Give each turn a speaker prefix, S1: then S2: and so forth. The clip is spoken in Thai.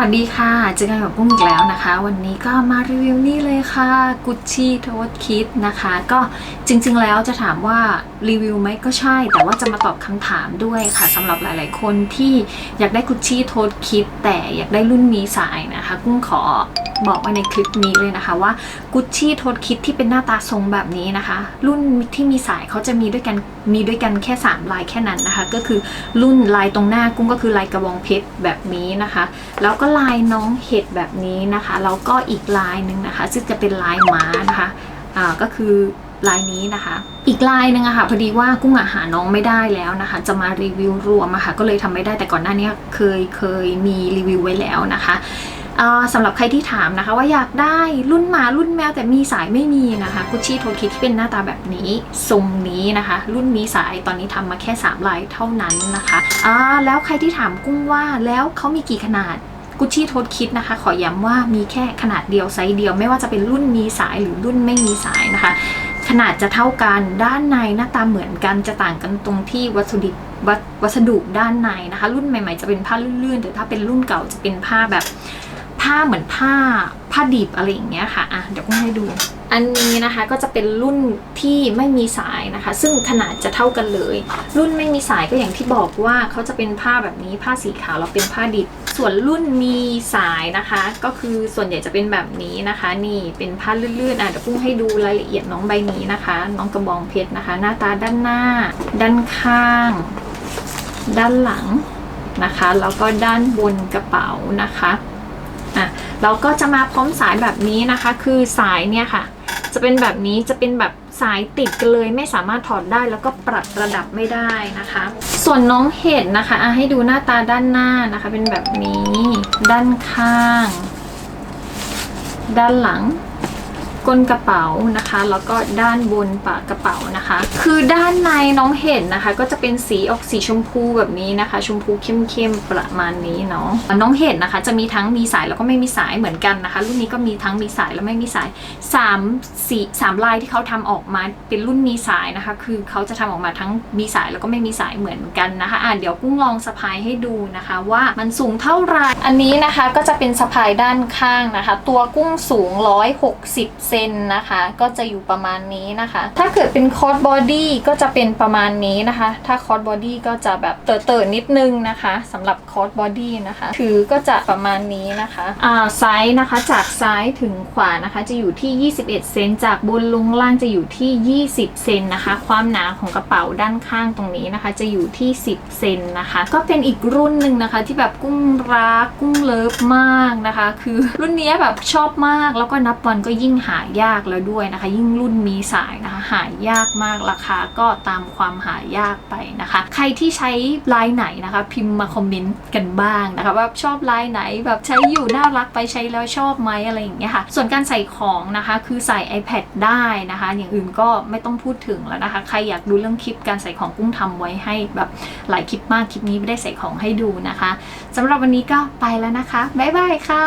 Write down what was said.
S1: วัสดีค่ะ เจอกันกับกุ้งอีกแล้วนะคะ วันนี้ก็มารีวิวนี่เลยค่ะกุชชี่โทสคิดนะคะ ก็จริงๆแล้วจะถามว่ารีวิวไหมก็ใช่ แต่ว่าจะมาตอบคำถามด้วยค่ะสำหรับหลายๆคนที่อยากได้กุชชี่โทสคิดแต่อยากได้รุ่นมีสายนะคะ กุ้งขอ บอกไว้ในคลิปนี้เลยนะคะว่ากุชชี่โทสคิดที่เป็นหน้าตาทรงแบบนี้นะคะ รุ่นที่มีสายเขาจะมีด้วยกันมีด้วยกันแค่ 3 ลายแค่นั้นนะคะ ก็คือรุ่นลายตรงหน้ากุ้งก็คือลายกระบองเพชรแบบนี้นะคะ แล้วก็ลายน้องเห็ดแบบนี้นะคะแล้วก็อีกลายหนึ่งนะคะ ซึ่งจะเป็นลายม้านะคะอ่าก็คือลายนี้นะคะ อีกลายนึงอะค่ะพอดีว่ากุ้งอะหาน้องไม่ได้แล้วนะคะ จะมารีวิวรวมอะค่ะก็เลยทำไม่ได้แต่ก่อนหน้านี้เคยเคยมีรีวิวไว้แล้วนะคะ สำหรับใครที่ถามนะคะ ว่าอยากได้รุ่นหมารุ่นแมวแต่มีสายไม่มีนะคะกุชชี่โทคิที่เป็นหน้าตาแบบนี้ทรงนี้นะคะ รุ่นมีสายตอนนี้ทำมาแค่ 3 ลายเท่านั้นนะคะอ่าแล้วใครที่ถามกุ้งว่าแล้วเขามีกี่ขนาดกุชชี่โทษคิดนะคะ ขอย้ำว่ามีแค่ขนาดเดียวไซส์เดียวไม่ว่าจะเป็นรุ่นมีสายหรือรุ่นไม่มีสายนะคะ ขนาดจะเท่ากันด้านในหน้าตาเหมือนกันจะต่างกันตรงที่วัสดุวัสดุด้านในนะคะ รุ่นใหม่ ๆ จะเป็นผ้าลื่นๆแต่ถ้าเป็นรุ่นเก่าจะเป็นผ้าแบบ ผ้าเหมือนผ้าผ้าดิบอะไรอย่างเงี้ยค่ะอะเดี๋ยวกุ้งให้ดู อันนี้นะคะก็จะเป็นรุ่นที่ไม่มีสายนะคะ ซึ่งขนาดจะเท่ากันเลย รุ่นไม่มีสายก็อย่างที่บอกว่าเขาจะเป็นผ้าแบบนี้ผ้าสีขาวแล้วเป็นผ้าดิบ ส่วนรุ่นมีสายนะคะ ก็คือส่วนใหญ่จะเป็นแบบนี้นะคะ นี่เป็นผ้าลื่นๆอะเดี๋ยวพุ่งให้ดูรายละเอียดน้องใบนี้นะคะ น้องกระบองเพชรนะคะ หน้าตาด้านหน้า ด้านข้าง ด้านหลังนะคะแล้วก็ด้านบนกระเป๋านะคะ เราก็จะมาพร้อมสายแบบนี้นะคะ คือสายเนี่ยค่ะ จะเป็นแบบนี้จะเป็นแบบสายติดกันเลย ไม่สามารถถอดได้แล้วก็ปรับระดับไม่ได้นะคะ ส่วนน้องเห็ดนะคะอะให้ดูหน้าตาด้านหน้านะคะ เป็นแบบนี้ ด้านข้าง ด้านหลัง ก้นกระเป๋านะคะ แล้วก็ด้านบนปากกระเป๋านะคะ คือด้านในน้องเห็นนะคะ ก็จะเป็นสีออกสีชมพูแบบนี้นะคะ ชมพูเข้มๆประมาณนี้เนาะน้องเห็นนะคะ จะมีทั้งมีสายแล้วก็ไม่มีสายเหมือนกันนะคะ รุ่นนี้ก็มีทั้งมีสายและไม่มีสายสามสีสามลายที่เขาทำออกมาเป็นรุ่นมีสายนะคะ คือเขาจะทำออกมาทั้งมีสายแล้วก็ไม่มีสายเหมือนกันนะคะอะเดี๋ยวกุ้งลองสะพายให้ดูนะคะ ว่ามันสูงเท่าไหร่อันนี้นะคะก็จะเป็นสะพายด้านข้างนะคะ ตัวกุ้งสูง 160เซซนนะคะ ก็จะอยู่ประมาณนี้นะคะ ถ้าเกิดเป็นคอร์ดบอดี้ก็จะเป็นประมาณนี้นะคะ ถ้าคอร์ดบอดี้ก็จะแบบเต๋อๆนิดนึงนะคะสำหรับคอร์ดบอดี้นะคะ ถือก็จะประมาณนี้นะคะอ่าไซส์นะคะจากซ้ายถึงขวานะคะ จะอยู่ที่ 21 เซนจากบนลงล่างจะอยู่ที่ 20 เซนนะคะ ความหนาของกระเป๋าด้านข้างตรงนี้นะคะ จะอยู่ที่ 10 เซนนะคะ ก็เป็นอีกรุ่นหนึ่งนะคะ ที่แบบกุ้งรักกุ้งเลิฟมากนะคะ คือรุ่นนี้แบบชอบมากแล้วก็นับวันก็ยิ่งหาายากแล้วด้วยนะคะ ยิ่งรุ่นมีสายนะคะ หายากมากราคาก็ตามความหายากไปนะคะ ใครที่ใช้ลายไหนนะคะ พิมพ์มาคอมเมนต์กันบ้างนะคะว่าชอบลายไหนแบบใช้อยู่น่ารักไปใช้แล้วชอบไหมอะไรอย่างเงี้ยค่ะ ส่วนการใส่ของนะคะคือใส่ iPad ได้นะคะ อย่างอื่นก็ไม่ต้องพูดถึงแล้วนะคะ ใครอยากดูเรื่องคลิปการใส่ของกุ้งทำไว้ให้แบบหลายคลิปมากคลิปนี้ไม่ได้ใส่ของให้ดูนะคะสำหรับวันนี้ก็ไปแล้วนะคะบ๊ายบายค่ะ